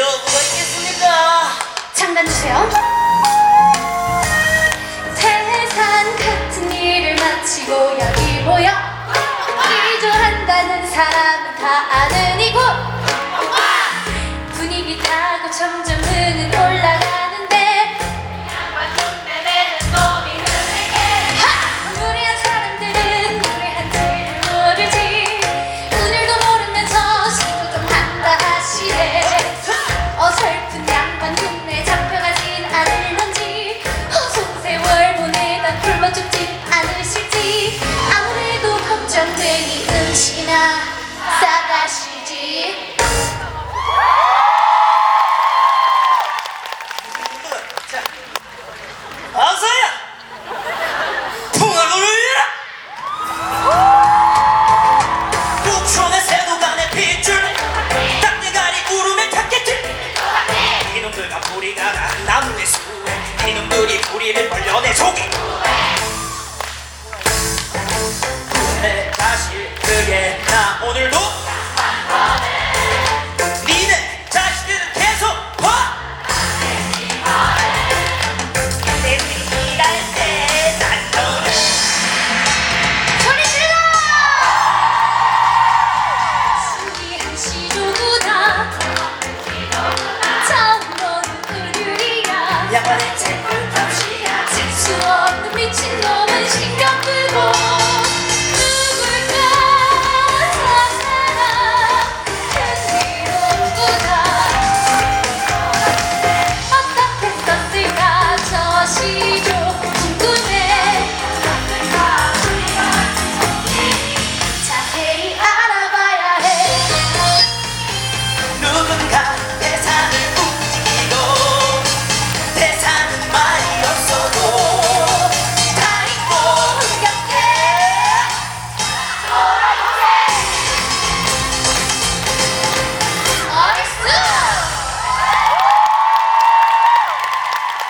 어려운 거 있겠습니까? 장난 주세요. 태산 같은 일을 마치고 여기 모여 기조한다는 사람은 다 아는 이곳 분위기 타고 점점 흐는 올라 Take